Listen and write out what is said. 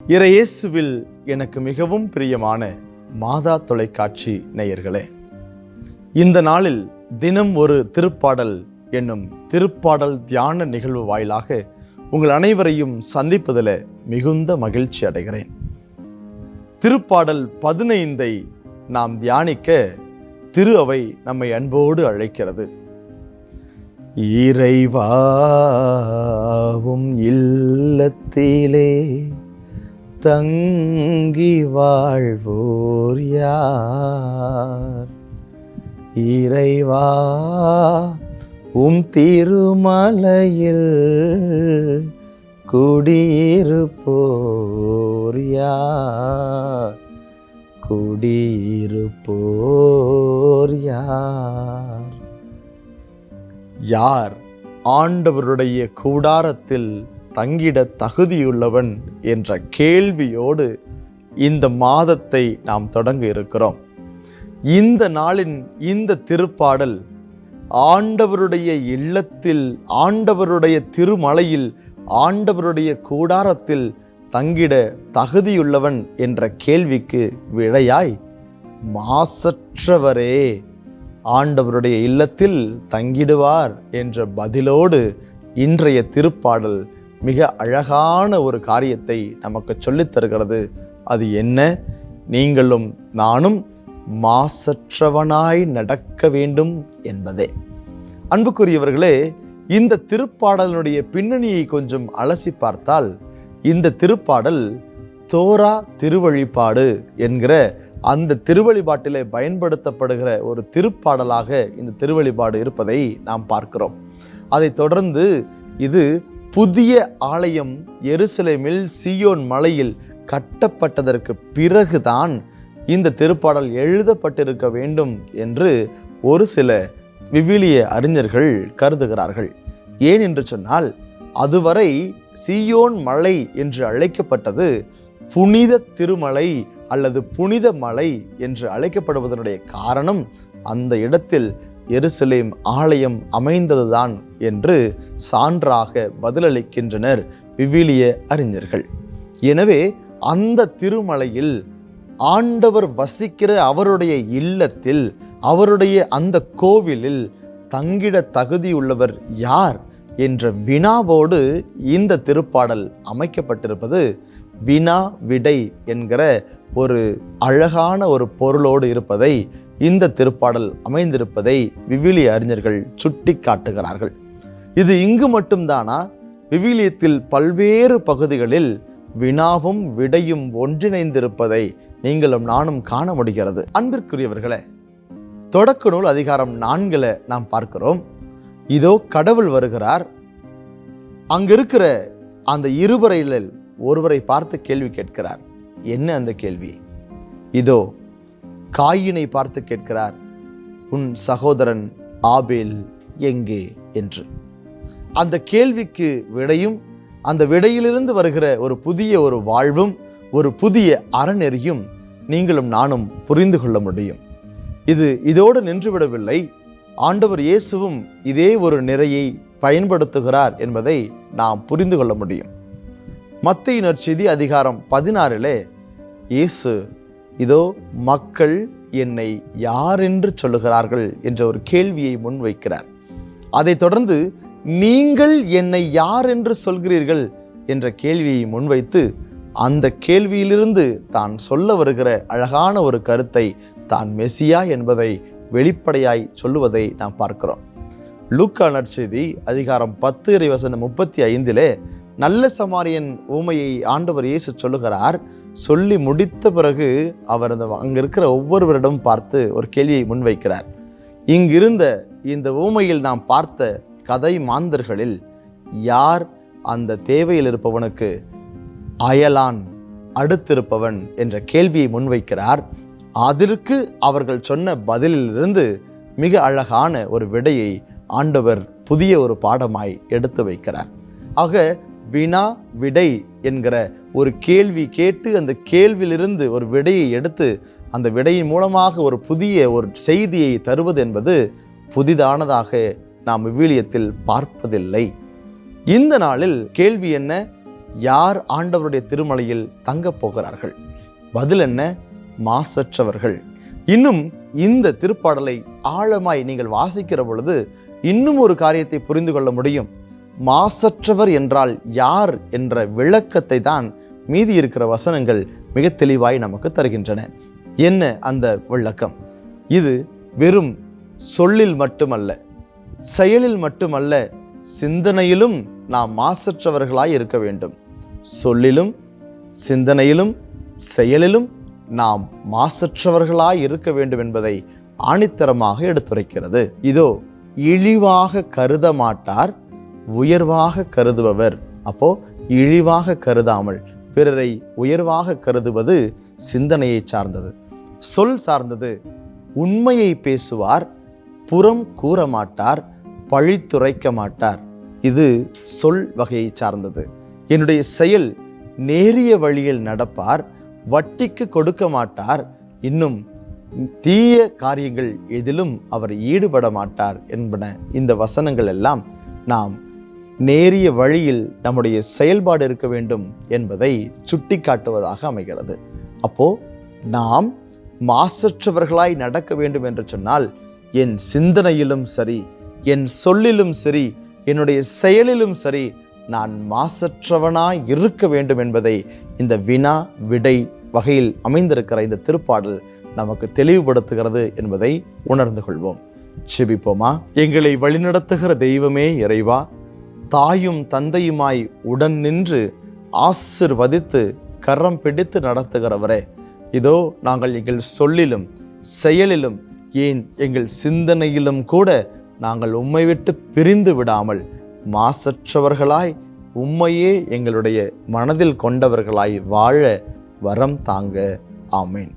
இறையேசுவில் எனக்கு மிகவும் பிரியமான மாதா தொலைக்காட்சி நேயர்களே இந்த நாளில் தினம் ஒரு திருப்பாடல் என்னும் திருப்பாடல் தியான நிகழ்வு வாயிலாக உங்கள் அனைவரையும் சந்திப்பதில் மிகுந்த மகிழ்ச்சி அடைகிறேன். திருப்பாடல் பதினைந்தை நாம் தியானிக்க திரு அவை நம்மை அன்போடு அழைக்கிறது. இறைவாவும் இல்லத்திலே தங்கி வாழ்வோர் யார்? இறைவா உம் திருமலையில் குடியிருப்போர் யார்? குடியிருப்போர் யார்? யார் ஆண்டவருடைய கூடாரத்தில் தங்கிட தகுதியுள்ளவன் என்ற கேள்வியோடு இந்த மாதத்தை நாம் தொடங்க இருக்கிறோம். இந்த நாளின் இந்த திருப்பாடல் ஆண்டவருடைய இல்லத்தில் ஆண்டவருடைய திருமலையில் ஆண்டவருடைய கூடாரத்தில் தங்கிட தகுதியுள்ளவன் என்ற கேள்விக்கு விடையாய் மாசற்றவரே ஆண்டவருடைய இல்லத்தில் தங்கிடுவார் என்ற பதிலோடு இன்றைய திருப்பாடல் மிக அழகான ஒரு காரியத்தை நமக்கு சொல்லித் தருகிறது. அது என்ன? நீங்களும் நானும் மாசற்றவனாய் நடக்க வேண்டும் என்பதே. அன்புக்குரியவர்களே இந்த திருப்பாடலினுடைய பின்னணியை கொஞ்சம் அலசி பார்த்தால் இந்த திருப்பாடல் தோரா திருவழிபாடு என்கிற அந்த திருவழிபாட்டிலே பயன்படுத்தப்படுகிற ஒரு திருப்பாடலாக இந்த திருவழிபாடு இருப்பதை நாம் பார்க்கிறோம். அதைத் தொடர்ந்து இது புதிய ஆலயம் எருசலேமில் சியோன் மலையில் கட்டப்பட்டதற்கு பிறகுதான் இந்த திருப்பாடல் எழுதப்பட்டிருக்க வேண்டும் என்று ஒரு சில விவிலிய அறிஞர்கள் கருதுகிறார்கள். ஏன் என்று சொன்னால் அதுவரை சியோன் மலை என்று அழைக்கப்பட்டது புனித திருமலை அல்லது புனித மலை என்று அழைக்கப்படுவதனுடைய காரணம் அந்த இடத்தில் எருசலேம் ஆலயம் அமைந்ததுதான் என்று சான்றாக பதிலளிக்கின்றனர் விவிலிய அறிஞர்கள். எனவே அந்த திருமலையில் ஆண்டவர் வசிக்கிற அவருடைய இல்லத்தில் அவருடைய அந்த கோவிலில் தங்கிட தகுதியுள்ளவர் யார் என்ற வினாவோடு இந்த திருப்பாடல் அமைக்கப்பட்டிருப்பது வினா விடை என்கிற ஒரு அழகான ஒரு பொருளோடு இருப்பதை இந்த திருப்பாடல் அமைந்திருப்பதை விவிலிய அறிஞர்கள் சுட்டி காட்டுகிறார்கள் இது இங்கு மட்டும்தானா? விவிலியத்தில் பல்வேறு பகுதிகளில் வினாவும் விடையும் ஒன்றிணைந்திருப்பதை நீங்களும் நானும் காண முடிகிறது. அன்பிற்குரியவர்களே தொடக்க நூல் அதிகாரம் நான்கில் நாம் பார்க்கிறோம். இதோ கடவுள் வருகிறார். அங்கிருக்கிற அந்த இருவரையில் ஒருவரை பார்த்து கேள்வி கேட்கிறார். என்ன அந்த கேள்வி? இதோ காயினை பார்த்து கேட்கிறார். உன் சகோதரன் ஆபேல் எங்கே? என்று. அந்த கேள்விக்கு விடையும் அந்த விடையிலிருந்து வருகிற ஒரு புதிய ஒரு வாழ்வும் ஒரு புதிய அறநெறியும் நீங்களும் நானும் புரிந்து கொள்ள முடியும். இது இதோடு நின்றுவிடவில்லை. ஆண்டவர் இயேசுவும் இதே ஒரு நிறையை பயன்படுத்துகிறார் என்பதை நாம் புரிந்து கொள்ள முடியும். மத்திய நற்செய்தி அதிகாரம் பதினாறிலே இயேசு இதோ மக்கள் என்னை யார் என்று சொல்லுகிறார்கள் என்ற ஒரு கேள்வியை முன்வைக்கிறார். அதைத் தொடர்ந்து நீங்கள் என்னை யார் என்று சொல்கிறீர்கள் என்ற கேள்வியை முன்வைத்து அந்த கேள்வியிலிருந்து தான் சொல்ல வருகிற அழகான ஒரு கருத்தை தான் மெசியா என்பதை வெளிப்படையாய் சொல்லுவதை நாம் பார்க்கிறோம். லூக்கா நற்செய்தி அதிகாரம் பத்து இறைவசனம் முப்பத்தி ஐந்திலே நல்ல சமாரியன் ஊமையை ஆண்டவர் இயேசு சொல்லுகிறார். சொல்லி முடித்த பிறகு அவர் அந்த அங்கே இருக்கிற ஒவ்வொருவரிடம் பார்த்து ஒரு கேள்வியை முன்வைக்கிறார். இங்கிருந்த இந்த ஊமையில் நாம் பார்த்த கதை மாந்தர்களில் யார் அந்த தேவையில் இருப்பவனுக்கு அயலான் அடுத்திருப்பவன் என்ற கேள்வியை முன்வைக்கிறார். அதற்கு அவர்கள் சொன்ன பதிலிலிருந்து மிக அழகான ஒரு விடையை ஆண்டவர் புதிய ஒரு பாடமாய் எடுத்து வைக்கிறார். ஆக வினா விடை என்கிற ஒரு கேள்வி கேட்டு அந்த கேள்வியிலிருந்து ஒரு விடையை எடுத்து அந்த விடையின் மூலமாக ஒரு புதிய ஒரு செய்தியை தருவது என்பது புதிதானதாக நாம் விவிலியத்தில் பார்ப்பதில்லை. இந்த நாளில் கேள்வி என்ன? யார் ஆண்டவருடைய திருமலையில் தங்கப் போகிறார்கள்? பதில் என்ன? மாசற்றவர்கள். இன்னும் இந்த திருப்பாடலை ஆழமாய் நீங்கள் வாசிக்கிற பொழுது இன்னும் ஒரு காரியத்தை புரிந்து கொள்ள முடியும். மாசற்றவர் என்றால் யார் என்ற விளக்கத்தை தான் மீதி இருக்கிற வசனங்கள் மிக தெளிவாய் நமக்கு தருகின்றன. என்ன அந்த விளக்கம்? இது வெறும் சொல்லில் மட்டுமல்ல செயலில் மட்டுமல்ல சிந்தனையிலும் நாம் மாசற்றவர்களாய் இருக்க வேண்டும். சொல்லிலும் சிந்தனையிலும் செயலிலும் நாம் மாசற்றவர்களாய் இருக்க வேண்டும் என்பதை ஆணித்தரமாக எடுத்துரைக்கிறது. இதோ இழிவாக கருத மாட்டார் உயர்வாக கருதுபவர். அப்போ இழிவாக கருதாமல் பிறரை உயர்வாக கருதுவது சிந்தனையை சார்ந்தது. சொல் சார்ந்தது உண்மையை பேசுவார் புறம் கூற மாட்டார் பழித்துரைக்க மாட்டார் இது சொல் வகையை சார்ந்தது. என்னுடைய செயல் நேரிய வழியில் நடப்பார் வட்டிக்கு கொடுக்க மாட்டார் இன்னும் தீய காரியங்கள் எதிலும் அவர் ஈடுபட மாட்டார் என்பன இந்த வசனங்கள் எல்லாம் நாம் நேரிய வழியில் நம்முடைய செயல்பாடு இருக்க வேண்டும் என்பதை சுட்டிக்காட்டுவதாக அமைகிறது. அப்போ நாம் மாசற்றவர்களாய் நடக்க வேண்டும் என்று சொன்னால் என் சிந்தனையிலும் சரி என் சொல்லிலும் சரி என்னுடைய செயலிலும் சரி நான் மாசற்றவனாய் இருக்க வேண்டும் என்பதை இந்த வினா விடை வகையில் அமைந்திருக்கிற இந்த திருப்பாடல் நமக்கு தெளிவுபடுத்துகிறது என்பதை உணர்ந்து கொள்வோம். செபிப்போமா எங்களை வழிநடத்துகிற தெய்வமே இறைவா தாயும் தந்தையுமாய் உடன் நின்று ஆசிர்வதித்து கரம் பிடித்து நடத்துகிறவரே. இதோ நாங்கள் எங்கள் சொல்லிலும் செயலிலும் ஏன் எங்கள் சிந்தனையிலும் கூட நாங்கள் உம்மை விட்டு பிரிந்து விடாமல் மாசற்றவர்களாய் உம்மையே எங்களுடைய மனதில் கொண்டவர்களாய் வாழ வரம் தாங்க. ஆமேன்.